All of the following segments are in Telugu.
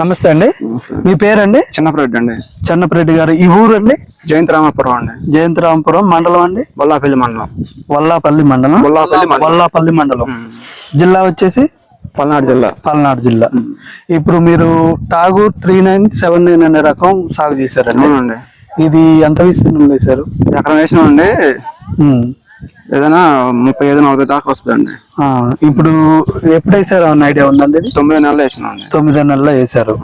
నమస్తే అండి. మీ పేరండి? చిన్నప్పుడు అండి. చెన్నపరెడ్డి గారు. ఈ ఊరండి? జయంతి రామాపురం అండి. జయంతిరామపురం మండలం అండి? బొల్లాపల్లి మండలం. వల్లాపల్లి మండలం? వల్లాపల్లి మండలం. జిల్లా వచ్చేసి? పల్నాడు జిల్లా. పల్నాడు జిల్లా. ఇప్పుడు మీరు Tagore three nine seven nine అనే రకం సాగు చేశారండి. ఇది ఎంత విస్తీర్ణం వేశారు? ఎకరం వేసినామండి. ఏదైనా ముప్పై ఐదు నలభై దాకా వస్తుందండి. ఇప్పుడు ఎప్పుడు వేసారు? అన్న ఐడియా ఉందండి ఇది? తొమ్మిది నెలలు వేసినామండి. తొమ్మిది నెలల్లో వేశారు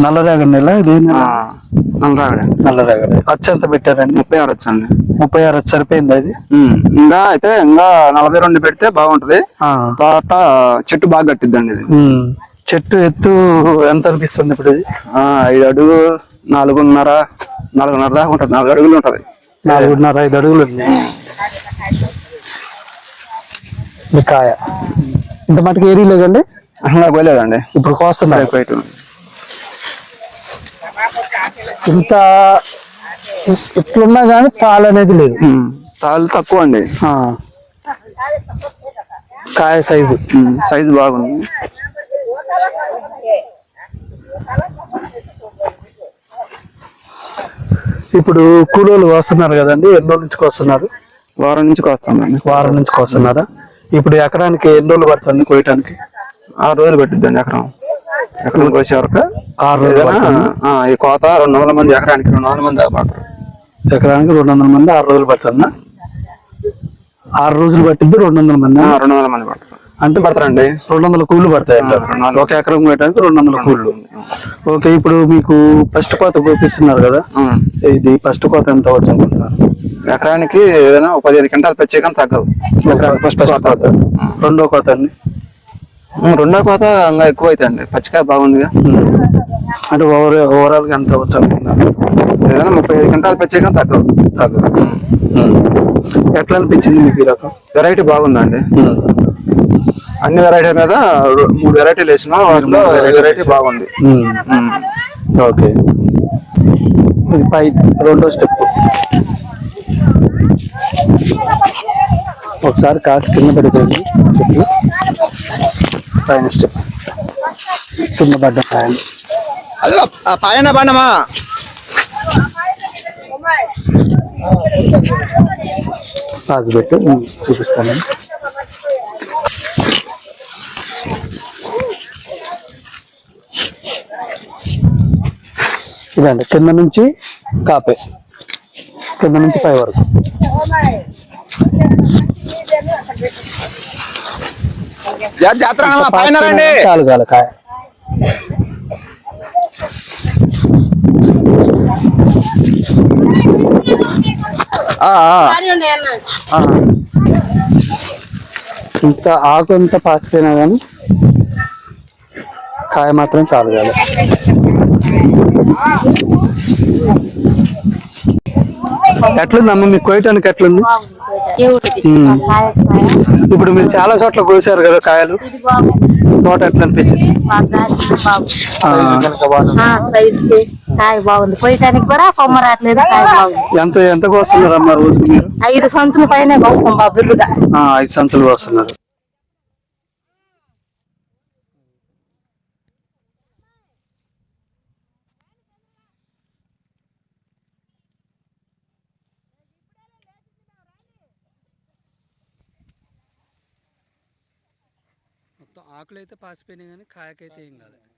నల్లరేగడి నెల ఇది నెల? నల్లరాగడండి నల్లరేగడి. ఖర్చు ఎంత పెట్టారండి? ముప్పై ఆరు వచ్చండి. ముప్పై ఆరు వచ్చి సరిపోయింది అది ఉమ్. ఇంకా అయితే ఇంకా నలభై రెండు పెడితే బాగుంటది. ఆ. తోట చెట్టు బాగా కట్టిద్దండి ఇది. ఉమ్. చెట్టు ఎత్తు ఎంత అనిపిస్తుంది ఇప్పుడు ఇది? ఆ, ఐదు అడుగు నాలుగున్నర నాలుగున్నర దాకా ఉంటది. నాలుగు అడుగులు ఉంటది. నాలుగున్నర ఐదు అడుగులు ఉన్నాయి ఇది కాయ ఇంత మటుకు ఏరీ లేదండి? పోలేదండి ఇప్పుడు కోస్తున్నారు. ఇంత ఇట్లున్నా కానీ తాళ అనేది లేదు. తాళ్ళు తక్కువ అండి. కాయ సైజు. సైజు బాగుంది. ఇప్పుడు కూలీలు వస్తున్నారు కదండి ఎన్ని నుంచి వస్తున్నారు వారం నుంచి కోస్తామండి వారం నుంచి వస్తున్నారా ఇప్పుడు ఎకరానికి ఎన్ని రోజులు పడుతుంది కోయటానికి ఆరు రోజులు పెట్టిద్దండి ఎకరం. ఎకరం కోసే వరకు ఆరు రోజులు ఈ కోత రెండు వందల మంది ఎకరానికి రెండు వందల మంది పడతారు. ఎకరానికి రెండు వందల మంది ఆరు రోజులు పడుతుందా? ఆరు రోజులు పట్టింది రెండు వందల మంది? రెండు వందల మంది పడతారు. అంటే పడతారండి? రెండు వందల కూళ్ళు పడతాయి. ఒక ఎకరం పెట్టడానికి రెండు వందల కూళ్ళు. ఓకే ఇప్పుడు మీకు ఫస్ట్ కోత కోపిస్తున్నారు కదా. ఇది ఫస్ట్ కోత ఎంత వచ్చు అనుకుంటున్నారు? ఎకరానికి ఏదైనా ఒక పదిహేను క్వింటాలు పచ్చి కానీ తగ్గదు ఫస్ట్ కోత. రెండో కోత అండి రెండో కోత ఇంకా ఎక్కువ అవుతాయండి పచ్చికాయ బాగుందిగా. అంటే ఓవర్ ఓవరాల్గా ఎంత వచ్చు ఏదైనా ముప్పై ఐదు క్వింటాలు పచ్చి కానీ తగ్గదు. తగ్గదు. ఎట్లా అనిపించింది మీకు ఈ రకం? వెరైటీ బాగుందండి. అన్ని వెరైటీ మీద మూడు వెరైటీలు వేసినా వాటిలో వెరైటీ బాగుంది. ఓకే. ఇది పై రెండో స్టెప్. ఒకసారి కాసు కింద పడిపోయింది. చెట్లు పైన స్టెప్ కింద పడ్డ ఆ పైన బండమా కాసు పెట్టి చూపిస్తాను. ఇదండి కింద నుంచి కాపే. కింద నుంచి పై వరకు. జాతర పైన రండి చాలు కాల కాయ. ఇంత ఆకు ఎంత పాసిపోయినా కానీ కాయ మాత్రం చాలు కాదు ఎట్లుందమ్మా మీకు కోయటానికి ఎట్లుంది. ఇప్పుడు మీరు చాలా చోట్ల కోసారు కదా కాయలు. తోట ఎట్లా అనిపించింది? కాయ బాగుంది. పోయటానికి కూడా కొమ్మ రావట్లేదు కాయ బాగుంది. ఎంత ఎంత కోస్తున్నారమ్మా మీరు? ఐదు సంచుల పైన వస్తాం బాబు బిర్రుగా ఆ, ఐదు సంచులు కోస్తున్నారు. మొత్తం ఆకులు అయితే పాసిపోయినాయి కానీ కాయకైతే ఏం కాలేదు.